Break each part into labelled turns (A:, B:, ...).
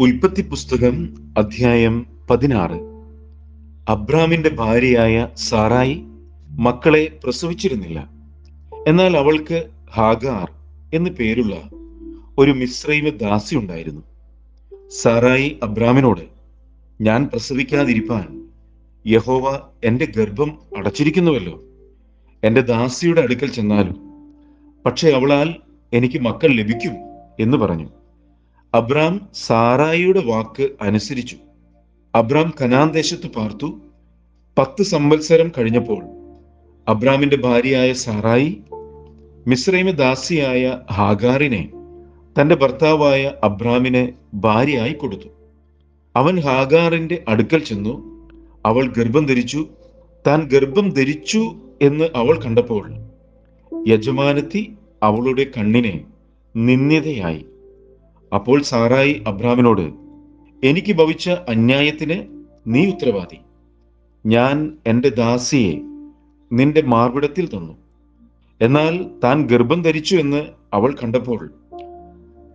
A: ഉൽപ്പത്തി പുസ്തകം അധ്യായം പതിനാറ്. അബ്രാമിന്റെ ഭാര്യയായ സാറായി മക്കളെ പ്രസവിച്ചിരുന്നില്ല. എന്നാൽ അവൾക്ക് ഹാഗാർ എന്ന് പേരുള്ള ഒരു മിശ്രൈമ ദാസി ഉണ്ടായിരുന്നു. സാറായി അബ്രാമിനോട് ഞാൻ പ്രസവിക്കാതിരിപ്പാൻ യഹോവ എന്റെ ഗർഭം അടച്ചിരിക്കുന്നുവല്ലോ. എന്റെ ദാസിയുടെ അടുക്കൽ ചെന്നാലും പക്ഷെ അവളാൽ എനിക്ക് മക്കൾ ലഭിക്കും എന്ന് പറഞ്ഞു. അബ്രാം സാറായിയുടെ വാക്ക് അനുസരിച്ചു. അബ്രാം കനാൻ ദേശത്ത് പാർത്തു. പത്ത് സംവത്സരം കഴിഞ്ഞപ്പോൾ അബ്രാമിന്റെ ഭാര്യയായ സാറായി മിശ്രൈമ ദാസിയായ ഹാഗാറിനെ തന്റെ ഭർത്താവായ അബ്രാമിനെ ഭാര്യയായി കൊടുത്തു. അവൻ ഹാഗാറിന്റെ അടുക്കൽ ചെന്നു. അവൾ ഗർഭം ധരിച്ചു. താൻ ഗർഭം ധരിച്ചു എന്ന് അവൾ കണ്ടപ്പോൾ യജമാനത്തി അവളുടെ കണ്ണിനെ നിന്ദ്യതയായി. അപ്പോൾ സാറായി അബ്രാമിനോട് എനിക്ക് ഭവിച്ച അന്യായത്തിന് നീ ഉത്തരവാദി. ഞാൻ എന്റെ ദാസിയെ നിന്റെ മാർവിടത്തിൽ തന്നു. എന്നാൽ താൻ ഗർഭം ധരിച്ചു എന്ന് അവൾ കണ്ടപ്പോൾ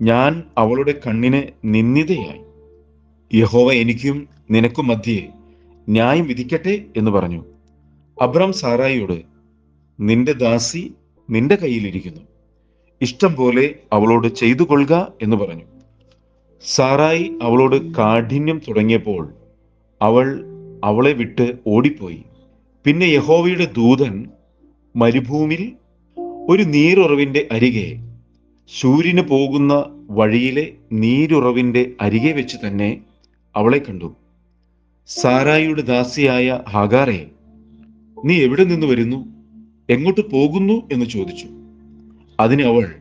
A: ഞാൻ അവളുടെ കണ്ണിന് നിന്ദിതയായി. യഹോവ എനിക്കും നിനക്കും മധ്യേ ന്യായം വിധിക്കട്ടെ എന്ന് പറഞ്ഞു. അബ്രാം സാറായിയോട് നിന്റെ ദാസി നിന്റെ കയ്യിലിരിക്കുന്നു ഇഷ്ടം പോലെ അവളോട് ചെയ്തു കൊള്ളുക എന്ന് പറഞ്ഞു. സാറായി അവളോട് കാഠിന്യം തുടങ്ങിയപ്പോൾ അവൾ അവളെ വിട്ട് ഓടിപ്പോയി. പിന്നെ യഹോവയുടെ ദൂതൻ മരുഭൂമിയിൽ ഒരു നീരുറവിന്റെ അരികെ സൂര്യന് പോകുന്ന വഴിയിലെ നീരുറവിന്റെ അരികെ വെച്ച് തന്നെ അവളെ കണ്ടു. സാറായിയുടെ ദാസിയായ ഹാഗാറെ നീ എവിടെ നിന്ന് വരുന്നു? എങ്ങോട്ട് പോകുന്നു? എന്ന് ചോദിച്ചു. അതിന് അവൾ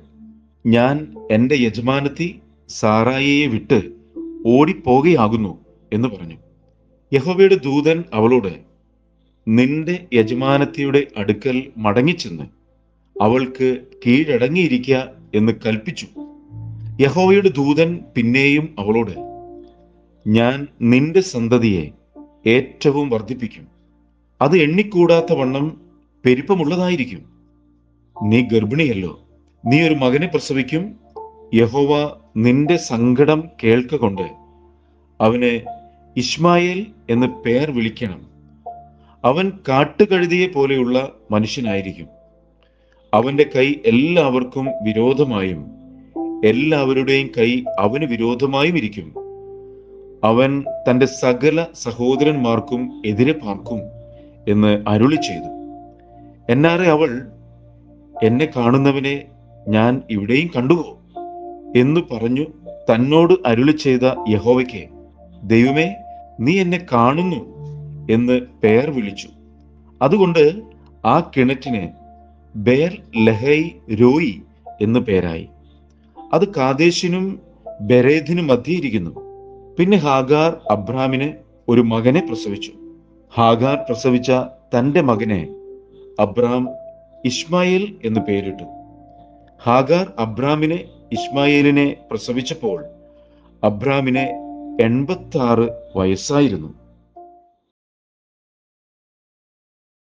A: ഞാൻ എന്റെ യജമാനത്തി സാറായിയെ വിട്ട് ഓടിപ്പോകുകയാകുന്നു എന്ന് പറഞ്ഞു. യഹോവയുടെ ദൂതൻ അവളോട് നിന്റെ യജമാനത്തിയുടെ അടുക്കൽ മടങ്ങിച്ചെന്ന് അവൾക്ക് കീഴടങ്ങിയിരിക്കുക എന്ന് കൽപ്പിച്ചു യഹോവയുടെ ദൂതൻ പിന്നെയും അവളോട് ഞാൻ നിന്റെ സന്തതിയെ ഏറ്റവും വർദ്ധിപ്പിക്കും. അത് എണ്ണിക്കൂടാത്ത വണ്ണം പെരുപ്പമുള്ളതായിരിക്കും. നീ ഗർഭിണിയല്ലോ. നീ ഒരു മകനെ പ്രസവിക്കും. യഹോവ നിന്റെ സങ്കടം കേൾക്കൊണ്ട് അവന് ഇസ്മായേൽ എന്ന് പേർ വിളിക്കണം. അവൻ കാട്ടുകഴുതിയെ പോലെയുള്ള മനുഷ്യനായിരിക്കും. അവന്റെ കൈ എല്ലാവർക്കും വിരോധമായും എല്ലാവരുടെയും കൈ അവന് വിരോധമായും ഇരിക്കും. അവൻ തന്റെ സകല സഹോദരന്മാർക്കും എതിരെ പാർക്കും എന്ന് അരുളി ചെയ്തു എന്നാറെ അവൾ എന്നെ കാണുന്നവനെ ഞാൻ ഇവിടെയും കണ്ടുപോകും എന്ന് പറഞ്ഞു തന്നോട് അരുളി ചെയ്ത യഹോവയ്ക്ക് ദൈവമേ നീ എന്നെ കാണുന്നു എന്ന് പേർ വിളിച്ചു. അതുകൊണ്ട് ആ കിണറ്റിന് ബേർ ലഹൈ രോയി എന്ന് പേരായി. അത് കാദേശിനും ബെരേദിനും മധ്യയിരിക്കുന്നു. പിന്നെ ഹാഗാർ അബ്രാമിന് ഒരു മകനെ പ്രസവിച്ചു. ഹാഗാർ പ്രസവിച്ച തന്റെ മകനെ അബ്രാം ഇസ്മായേൽ എന്ന് പേരിട്ടു. ഹാഗാർ അബ്രാമിനെ ഇസ്മായിലിനെ പ്രസവിച്ചപ്പോൾ അബ്രാമിനെ എൺപത്തി വയസ്സായിരുന്നു.